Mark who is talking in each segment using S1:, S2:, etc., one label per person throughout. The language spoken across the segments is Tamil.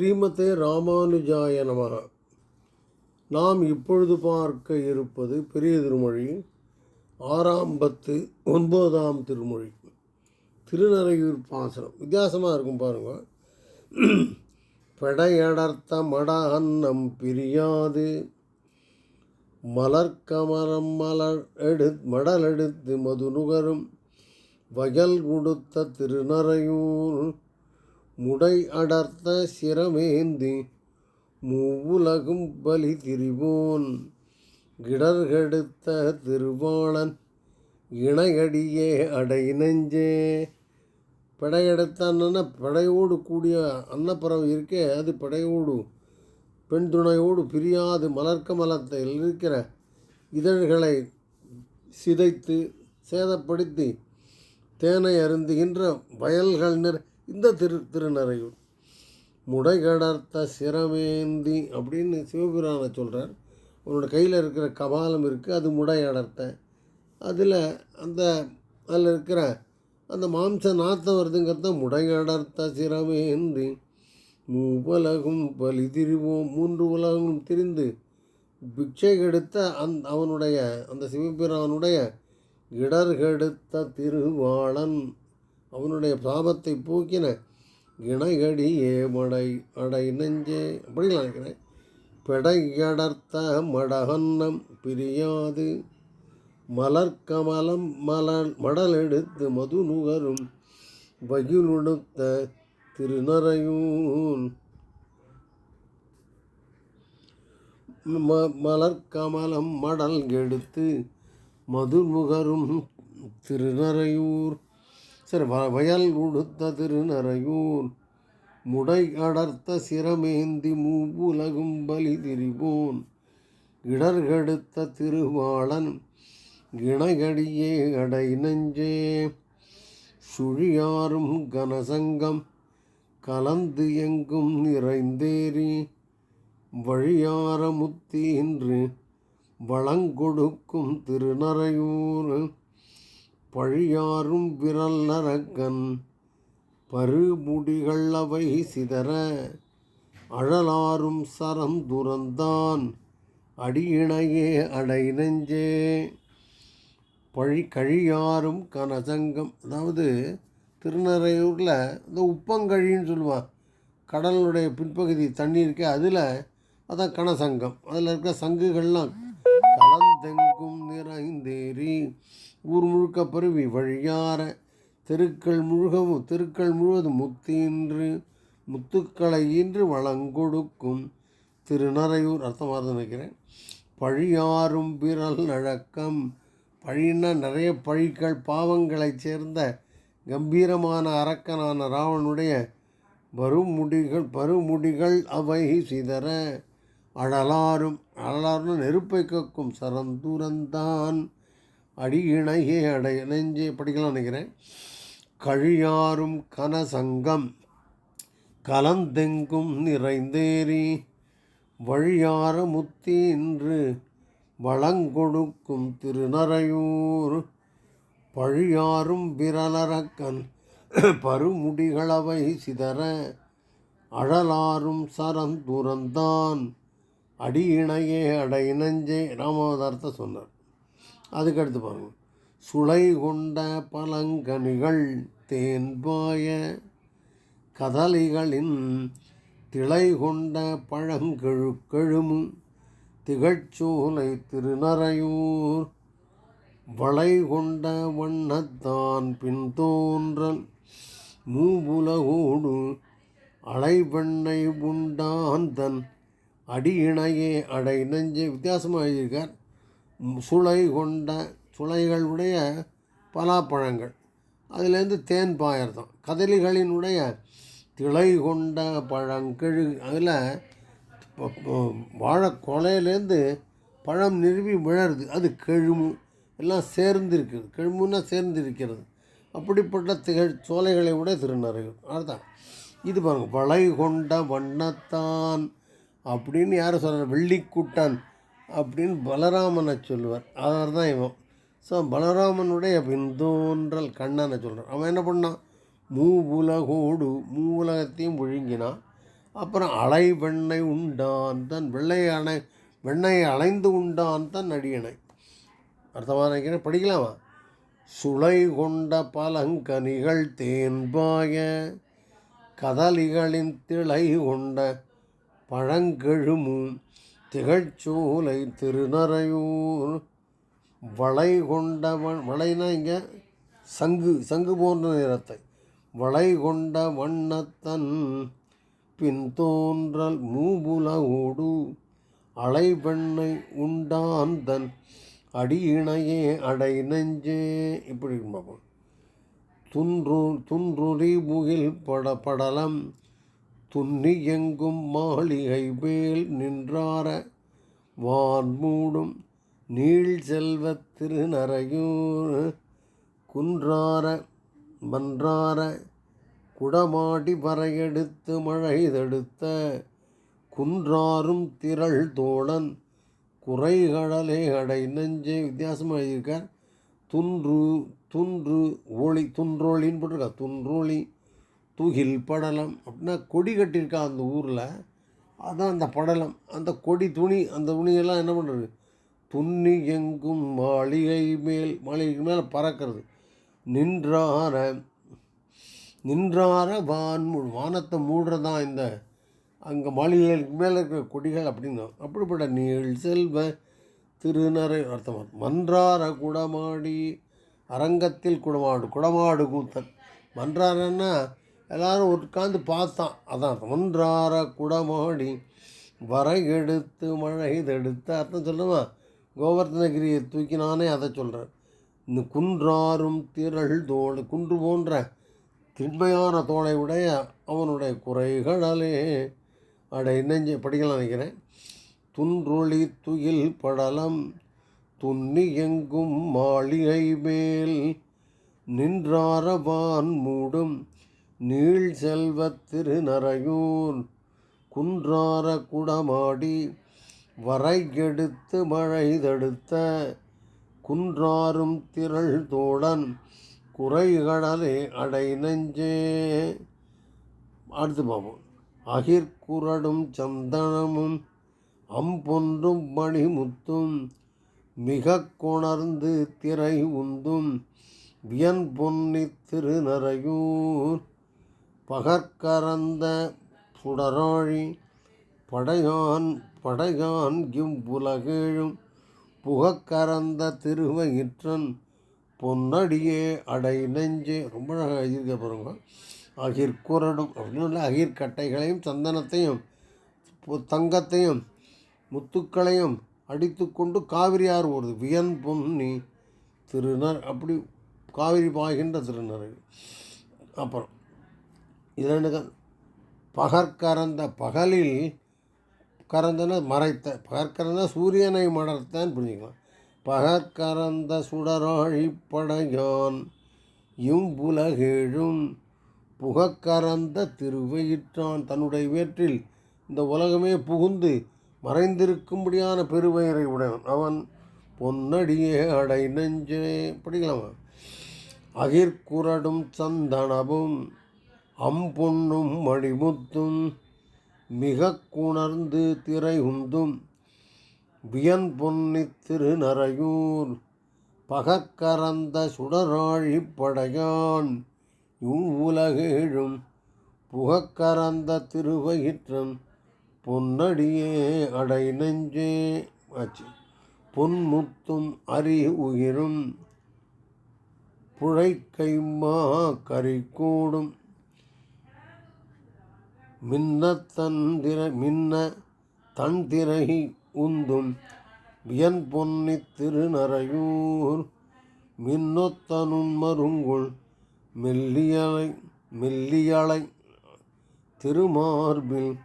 S1: ஸ்ரீமதே ராமானுஜாய நமக நாம் இப்பொழுது பார்க்க இருப்பது பெரிய திருமொழி ஆறாம் பத்து ஒன்பதாம் திருமொழி திருநறையூர் பாசனம். வித்தியாசமாக இருக்கும் பாருங்கள் பெடையடர்த்த மட அன்னம் பிரியாது மலர்கமரம் மலர் எடு மடல் எடுத்து மது நுகரும் வயல் கொடுத்த திருநறையூர் முடை அடர்த்த சிரமேந்தி மூவுலகும் பலி திரிவோன். கிடர்கெடுத்த திருவாளன் இணையடியே அடை நெஞ்சே. படையெடுத்தான்னா படையோடு கூடிய அன்னப்புறம் இருக்கே அது படையோடு பெண் துணையோடு பிரியாது மலர்க்க மலத்தில் இருக்கிற இதழ்களை சிதைத்து சேதப்படுத்தி தேனை அருந்துகின்ற வயல்கள் நிற இந்த திரு திருநறையூர் முடைகடர்த்த சிரமேந்தி அப்படின்னு சிவபிரானை சொல்கிறார் அவனோட கையில் இருக்கிற கபாலம் இருக்குது அது முடை அடர்த்த அதில் அந்த அதில் இருக்கிற அந்த மாம்ச நாத்தம் வருதுங்கிறத முடையடர்த்த சிரமேந்தி. உலகும் பலி திரிவோம் மூன்று உலகங்களும் திரிந்து பிக்ஷை கெடுத்த அந் அவனுடைய அந்த சிவபிரானுடைய இடர்கெடுத்த திருவாளன். அவனுடைய பாபத்தை போக்கின கிணகடியே ஏமடை அடை நெஞ்சே அப்படிலாம் நினைக்கிறேன் பெடையடர்த்த மடகன்னம் பிரியாது. மலர்க்கமலம் மலர் மடல் எடுத்து மது நுகரும் வகிலுடுத்த திருநறையூன். ம மலர்க்கமலம் மடல் எடுத்து மதுமுகரும் திருநறையூர். சரி வ வயல் உடுத்த திருநறையூர் முடை அடர்த்த சிரமேந்தி மூவுலகும் பலி திரிவோன் இடர்கெடுத்த திருவாளன் இணையடியே அடை நெஞ்சே. சுழியாரும் கனசங்கம் கலந்து எங்கும் நிறைந்தேறி வழியார இன்று வளங்கொடுக்கும் திருநறையூர் பழியாறும் விரல் நரக்கன் பருமுடிகள் அவை சிதற அழலாரும் சரம் துறந்தான் அடியிணையே அடை நெஞ்சே. பழி கழியாரும் கனசங்கம் அதாவது திருநறையூரில் இந்த உப்பங்கழின்னு சொல்லுவான் கடலுடைய பின்பகுதி தண்ணி இருக்கே அதில் அதான் கனசங்கம். அதில் இருக்க சங்குகள்லாம் கலந்தெங்கும் நிறைந்தேறி ஊர் முழுக்க பருவி வழியார தெருக்கள் முழுகவும் தெருக்கள் முழுவதும் முத்தின்று முத்துக்களை ஈன்று வளங்கொடுக்கும் திருநறையூர். அர்த்தமாக நினைக்கிறேன். பழியாறும் பிறல் நழக்கம் பழின்னா நிறைய பழிகள் பாவங்களைச் சேர்ந்த கம்பீரமான அரக்கனான ராவனுடைய வருமுடிகள் பருமுடிகள் அவை சிதற அழலாரும் அழலாரும் நெருப்பை கக்கும் சரந்துரந்தான் அடியிணையே அடை நெஞ்சே படிக்கலாம் நினைக்கிறேன். கழியாரும் கனசங்கம் கலந்தெங்கும் நிறைந்தேறி வழியார முத்தி இன்று வளங்கொடுக்கும் திருநறையூர். பழியாரும் விரலரக்கன் பருமுடிகளவை சிதற அழலாரும் சரம் அடி அடியிணையே அடை நெஞ்சே ராமாவதாரத்தை சொன்னார். அதுக்கடுத்து பாருங்க. சுளை கொண்ட பழங்கனிகள் தேன்பாய கதலிகளின் திளை கொண்ட பழங்கெழு திகழ்ச்சோலை திருநறையூர் வளை கொண்ட வண்ணத்தான் பின் தோன்றல் மூபுலகோடு அலைவெண்ணை உண்டான் அடி இணையே அடை நெஞ்சு வித்தியாசமாக எழுதியிருக்கார். சுளை கொண்ட சுளைகளுடைய பலாப்பழங்கள். அதுலேருந்து தேன் பாயர்த்தம் கதலிகளினுடைய திளை கொண்ட பழங்கிழு அதில் வாழை கொலையிலேருந்து பழம் நிறுவி விழருது. அது கெழுமு. எல்லாம் சேர்ந்து இருக்குது கெழுமுன்னா சேர்ந்து இருக்கிறது அப்படிப்பட்ட திகழ் சோலைகளை விட திருநறையூர் அதுதான் இது பாருங்கள் வளை கொண்ட வண்ணத்தான் அப்படின்னு யார் சொல்கிறார் வெள்ளிக்கூட்டான் அப்படின்னு பலராமனை சொல்லுவார். அவர் தான் இவன். ஸோ பலராமனுடைய பிந்தோன்றல் கண்ணனை சொல்கிறான் அவன் என்ன பண்ணான்? மூ உலகோடு மூ உலகத்தையும் அப்புறம் அலை வெண்ணை உண்டான் தன் வெள்ளை அணை வெண்ணையை அலைந்து உண்டான் தன் அடியணை. அர்த்தமாக நினைக்கிறேன்? படிக்கலாமா? சுளை கொண்ட பலங்கனிகள் தேன்பாய கதலிகளின் திளை கொண்ட பழங்கெழுமும் திகழ்ச்சோலை திருநறையூர் வளை கொண்டவன் வளைனா இங்கே? சங்கு சங்கு போன்ற நிறத்தை. வளை கொண்ட வண்ணத்தன் பின் தோன்றல் மூபுலகோடு அலைவெண்ணை உண்டான் தன் அடியிணையே அடை நெஞ்சே இப்படி இருக்கும் பார்ப்போம் துன்று துன்றுரி முகில் பட படலம் துன்னி எங்கும் மாளிகை மேல் நின்றார வான் மூடும் நீள் செல்வ திருநறையூர் குன்றார மன்றார குடமாடி வரையெடுத்து மழை தடுத்த குன்றாரும் திரள் தோழன் குறைகடலே அடை நெஞ்சே வித்தியாசமாக எழுதியிருக்கார். துன்று துன்று ஒளி துன்றொளின்னு போட்டிருக்கா துன்றொளி தூகில் படலம் அப்படின்னா கொடி கட்டியிருக்கா அந்த ஊரில். அதான் அந்த படலம். அந்த கொடி துணி அந்த துணியெல்லாம் என்ன பண்ணுறது? துண்ணி எங்கும் மாளிகை மேல் மாளிகைக்கு மேலே பறக்கிறது. நின்றார நின்றார வான் மூ வானத்தை மூடுறதான் இந்த அங்கே மாளிகைகளுக்கு மேலே இருக்கிற கொடிகள் அப்படின்னு அப்படிப்பட்ட நீள் செல்வ திருநரை அர்த்தம் மன்றார குடமாடி அரங்கத்தில் குடமாடு குடமாடு கூத்தன். மன்றாரன்னா எல்லாரும் உட்காந்து பார்த்தான். அதான் ஒன்றார குடமோடி குடமாடி எடுத்து மழை இதெடுத்து அர்த்தம் சொல்லுமா? கோவர்த்தனகிரியை தூக்கினானே அதை சொல்கிறேன் இந்த குன்றாரும் திரள் தோல் குன்று போன்ற திண்மையான தோளை உடைய அவனுடைய குறைகளாலே அடை நெஞ்சு படிக்கலாம் நினைக்கிறேன். துன்றொளி துயில் படலம் துண்ணி எங்கும் மாளிகை மேல் நின்றாரவான் மூடும் நீள் செல்வத் திருநறையூர் குன்றார குடமாடி வரைகெடுத்து மழை தடுத்த குன்றாரும் திரள் தோழன் குறைகடலே அடை நெஞ்சே அடுத்து பார்ப்போம். அகிர்குரடும் சந்தனமும் அம்பொன்றும் மணிமுத்தும் மிக கொணர்ந்து திரை உந்தும் வியன் பொன்னி திருநறையூர் பகற்கரந்த புடராழி படையான் படையான் இவ்வுலகேழும் புகக்கரந்த திருவயிற்றன் பொன்னடியே அடை நெஞ்சே ரொம்ப அழகாக எழுதியிருக்க பாருங்க. அகிர்குரடும் அப்படின்னு அகிர்கட்டைகளையும் சந்தனத்தையும் தங்கத்தையும் முத்துக்களையும் அடித்துக்கொண்டு காவிரி ஆறு ஓடுது. வியன் பொன்னி திருநர் அப்படி காவிரி பாய்கின்ற திருநர். அப்புறம் இரண்டு பகற்கறந்த பகலில் கரந்தன மறைத்த பகற்கறந்த சூரியனை மடர்த்தான் புரிஞ்சுக்கலாம். பகற்கறந்த சுடராழி படையான் இவ்வுலகேழும் புகக்கறந்த திருவயிற்றான் தன்னுடைய வேற்றில் இந்த உலகமே புகுந்து மறைந்திருக்கும்படியான பெருவயரை உடையவன். அவன் பொன்னடியே அடை நெஞ்சே படிக்கலாமா அகிர்குரடும் சந்தனமும் அம்பொன்னும் மணிமுத்தும் மிக குணர்ந்து திரை உந்தும் வியன் பொன்னி திருநறையூர் பகக்கரந்த சுடராழி படையான் இவ்வுலகேழும் புகக்கரந்த திருவயிற்றன் பொன்னடியே அடை நெஞ்சே ஆச்சு பொன்முத்தும் அரி உயிரும் புழைக்கைமா கறி கூடும் மின்னத் தந்திர மின்ன தன் திரை உந்தும் வியன் பொன்னி திருநறையூர் மின்னொத்தனும் மருங்குள் மெல்லியலை மெல்லியலை திருமார்பில்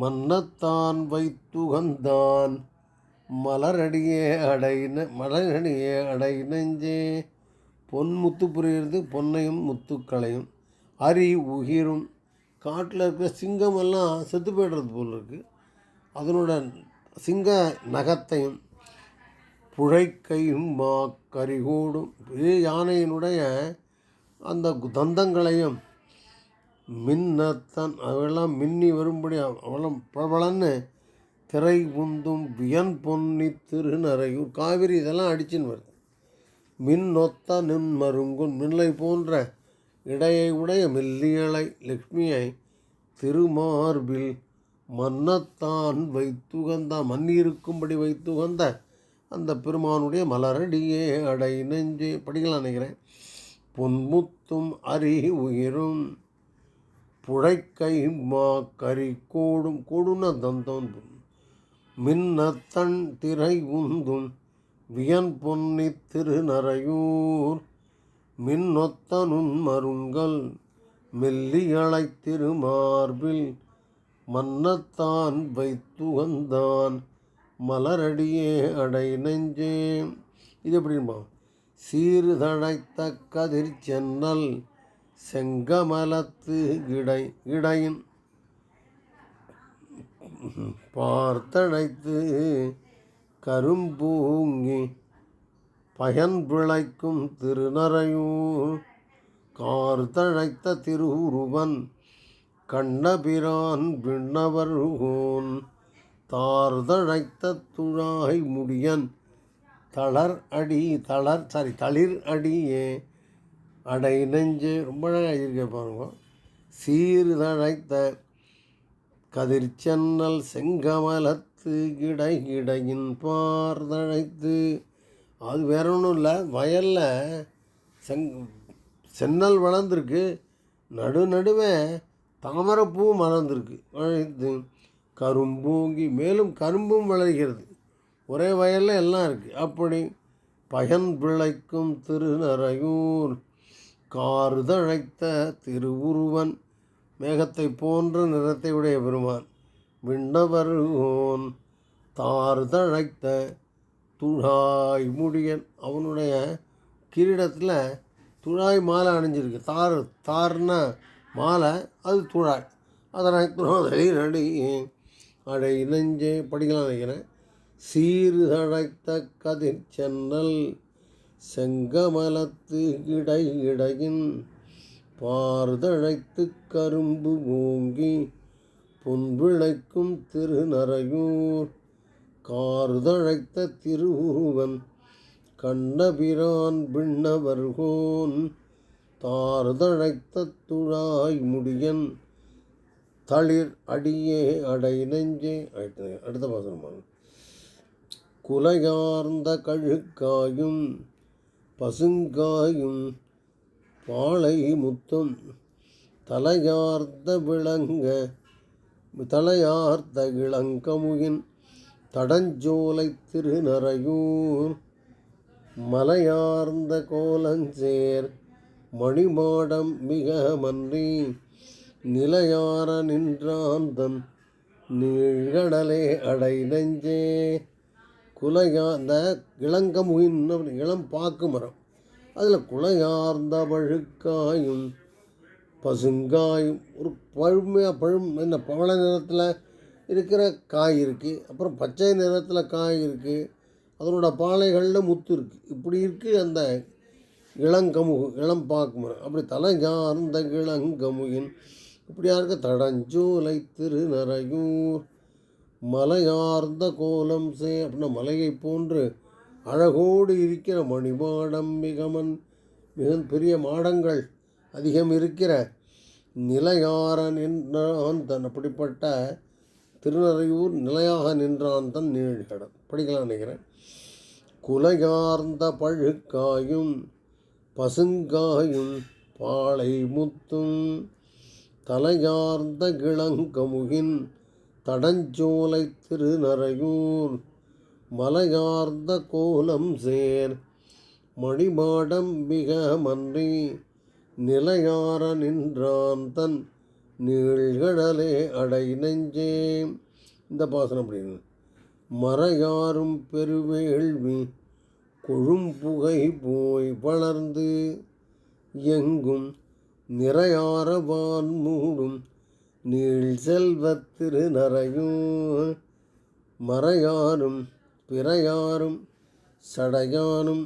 S1: மன்னத்தான் வைத்துகந்தான் மலரடியே அடைன மலரடியே அடை நெஞ்சே பொன் முத்து புரியுறது பொன்னையும் முத்துக்களையும். அரி உகிரும் காட்டில் இருக்கிற சிங்கமெல்லாம் செத்து போய்டுறது போல் இருக்குது அதனோட சிங்க நகத்தையும் புழைக்கையும் மா கரிகோடும். பெரிய யானையினுடைய அந்த தந்தங்களையும் மின்னத்தன் அவெல்லாம் மின்னி வரும்படி அவளம் பிரபலன்னு திரை உந்தும் வியன் பொன்னி திருநறையூர் காவிரி இதெல்லாம் அடிச்சுன்னு வருது. மின்னொத்த நின் மருங்குன் மின்லை போன்ற இடையை உடைய மெல்லியலை லக்ஷ்மியை திருமார்பில் மன்னத்தான் வைத்துகந்த மன்னியிருக்கும்படி வைத்துகந்த அந்த பெருமானுடைய மலரடியே அடை நெஞ்சே படிக்கலாம் நினைக்கிறேன். பொன்முத்தும் அரி உயிரும் புழைக்கை மா கரி கோடும் கொடுன தந்தம் மின்னத்தன் திரை உந்தும் வியன் பொன்னி திருநறையூர் மின்னொத்த நுண்மருங்கள் மெல்லியலை திருமார்பில் மன்னத்தான் வைத்துகந்தான் மலரடியே அடை நெஞ்சே இது எப்படிமா சீர்தழைத்த கதிர் சென்னல் செங்கமலத்து இடை இடையின் பார்த்தழைத்து கரும்பூங்கி பயன் பிழைக்கும் திருநறையூர் கார்த்தழைத்த திருவுருவன் கண்ணபிரான் விண்ணவர்கோன் தார்தழைத்த துழாய் முடியன் தளர் அடி தளர் சாரி தளிர் அடியே. அடை நெஞ்சு ரொம்ப அழகாக இருக்க பாருங்க. சீர்தழைத்த கதிர்ச்சென்னல் செங்கமலத்து இடை இடையின் பார்தழைத்து அது வேற ஒன்றும் இல்லை. வயலில் செங் சென்னல் வளர்ந்துருக்கு. நடு நடுவே தாமரைப்பூ மலர்ந்துருக்கு. வளர்ந்து கரும்பூங்கி மேலும் கரும்பும் வளர்கிறது. ஒரே வயலில் எல்லாம் இருக்குது அப்படி பயன் பிழைக்கும் திருநறையூர். கார்தழைத்த திருவுருவன் மேகத்தை போன்ற நிறத்தை உடைய பெருமான். விண்ணவருகோன் தார்தழைத்த துழாய் முடியன். அவனுடைய கிரீடத்தில் துழாய் மாலை அணிஞ்சிருக்கு. தார் தார்னா மாலை அது துழாய். அதனை துணை நடி அடை நெஞ்சே படிக்கலாம் நினைக்கிறேன். சீர்தழைத்த கதிர் சென்னல் செங்கமலத்து இடை இடையின் பார்தழைத்து கரும்பு மூங்கி பொன்விளைக்கும் திருநறையூர் கார்தழைத்த திருவுருவன் கண்ணபிரான் விண்ணவர்கோன் தார்தழைத்த துழாய் முடியன் தளிர் அடியே அடை நெஞ்சே. அடுத்த பாசனமாக குலையார்ந்த கழுக்காயும் பசுங்காயும் பாளை முத்தும் தலையார்ந்த விளங்க தலையார்த்த இளங்கமுயின் தடஞ்சோலை திருநறையூர் மலையார்ந்த கோலஞ்சேர் மணிமாடம் மிக மன்றி நிலையார நின்றாந்தம் நிழடலே அடை நெஞ்சே குலையா இந்த இளங்கமுகின் இளம் பாக்கு மரம் அதில் குலையார்ந்த பழுக்காயும் பசுங்காயும் ஒரு பழுமையாக பழும் என்ன பவள நிறத்தில் இருக்கிற காய் இருக்குது அப்புறம் பச்சை நிறத்தில் காய் இருக்குது அதனோட பாலைகளில் முத்து இருக்குது இப்படி இருக்குது அந்த இளங்கமுகு இளம் பாக்கு அப்படி தலை தலைஞார்ந்த இளங்கமுகின் இப்படியா இருக்க தடஞ்சோலை திருநறையூர். மலையார்ந்த கோலம் சே அப்படின்னா மலையை போன்று அழகோடு இருக்கிற மணிமாடம் மிகமன் மிக பெரிய மாடங்கள் அதிகம் இருக்கிற நிலையாரன் என்றான் தன் அப்படிப்பட்ட திருநறையூர் நிலையாக நின்றான் தன் நீழ்கடன் படிக்கலாம் நினைக்கிறேன். குலையார்ந்த பழுக்காயும் பசுங்காயும் பாளை முத்தும் தலையார்ந்த கிளங்கமுகின் தடஞ்சோலை திருநறையூர் மலையார்ந்த கோலம் சேர் மணிமாடம் மிக மன்றி நிலையார நின்றான் தன் நீழ்கடலே அடை நெஞ்சே. இந்த பாசனம் அப்படின்னு மறையாரும் பெருவேள்வி கொழும்புகை போய் வளர்ந்து எங்கும் நிறையாரவான் மூடும் நீள் செல்வத்திரு திருநறையூர். மறையாரும் பிறையாரும் சடையானும்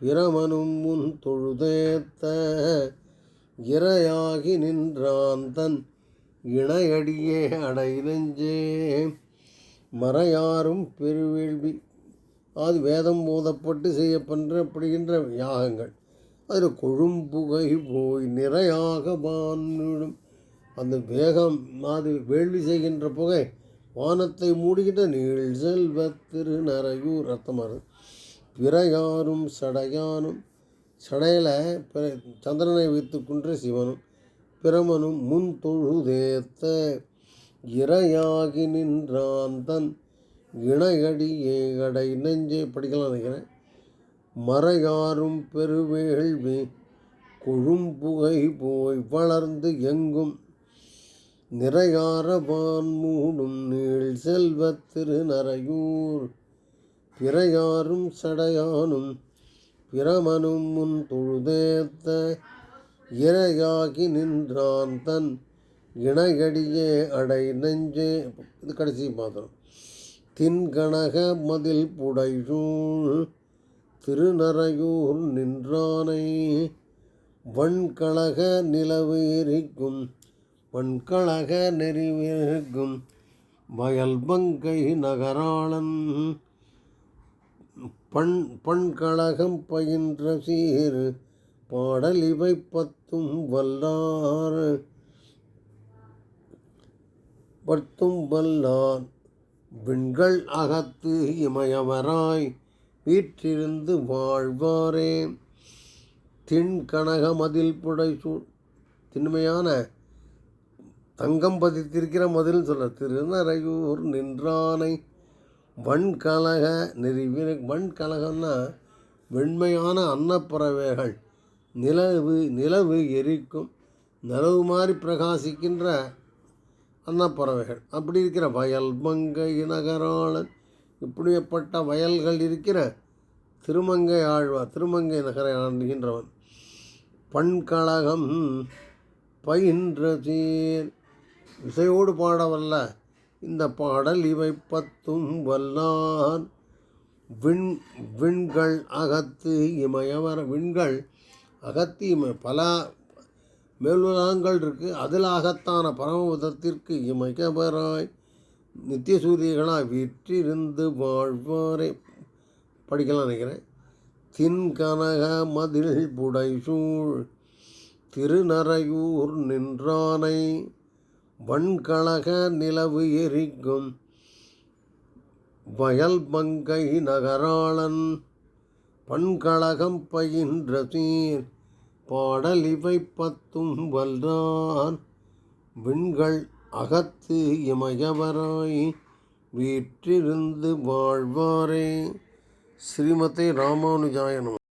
S1: பிரமனும் முன் தொழுதேத்த இரையாகி நின்றான் தன் இணையடியே அடை நெஞ்சே மறையாரும் பெருவேள்வி. அது வேதம் போதப்பட்டு செய்யப்படுகின்ற யாகங்கள். அதில் கொழும்புகை போய் நிறையாக வானிடும். அந்த வேகம் அது வேள்வி செய்கின்ற புகை வானத்தை மூடுகின்ற நீள் செல்வ திருநரையூர் ரத்தமாறு பிறையாரும் சடையானும் சடையில் பிற சந்திரனை வைத்துக்கொண்டு சிவனும் பிரமனும் முன் தொழுதேத்த இரையாகி நின்றான் தன் இணையடி ஏகடை. நெஞ்சே படிக்கலாம் நினைக்கிறேன். மறையாரும் பெருவேள்வி கொழும்புகை போய் வளர்ந்து எங்கும் நிறையாரவான் மூடும் நீள் செல்வ திருநரையூர் பிறையாரும் சடையானும் பிரமனும் முன் தொழுதேத்த இரையாகி நின்றான் தன் இணையடியே அடை நெஞ்சே. இது கடைசி பாத்திரம். தின்கணக மதில் புடைசூழ் திருநரையூர் நின்றானை. வண்கழக நிலவு எரிக்கும் வண்கழக நெறிவிருக்கும் வயல் பங்கை நகராளன். பண் பண்கழகம் பயின்ற சீர் பாடல் இவை பத்தும் வல்லார். பத்தும் வல்லார் விண்கள் அகத்து இமயவராய் வீற்றிருந்து வாழ்வாரே. திண்கனக மதில் புடை சூ திண்மையான தங்கம் பதித்திருக்கிற மதில் சொல்ல திருநறையூர் நின்றானை வன்கலக நெறிவின வன்கலகம்னா வெண்மையான அன்னப்பறவைகள். நிலவு நிலவு எரிக்கும் நிலவு மாதிரி பிரகாசிக்கின்ற அன்னப்பறவைகள். அப்படி இருக்கிற வயல் மங்கை நகராளன் இப்படிப்பட்ட வயல்கள் இருக்கிற திருமங்கை ஆழ்வார் திருமங்கை நகரை ஆண்டுகின்றவன். பண்கழகம் பயின்ற சீர் இசையோடு பாடவல்ல இந்த பாடல் இவை பத்தும் வல்லான் விண் விண்கள் அகத்து இமயவர விண்கள் அகத்து இம பல மேலுலகங்கள் இருக்குது அதில் அகத்தான பரமபதத்திற்கு இமயவராய் நித்திய சூரியர்களாக விற்றிருந்து வாழ்வாரே. படிக்கலாம் நினைக்கிறேன். தின்கனக மதில் புடைசூழ் திருநரையூர் நின்றானை. வண்கழக நிலவு எரிக்கும். வயல் பங்கை நகராளன் பண்கழகம் பயின்ற சீர். பாடல் இவை பத்தும் வல்றான் விண்கள் அகத்து இமயவராய் வீற்றிருந்து வாழ்வாரே. ஸ்ரீமதி ராமானுஜாயனம்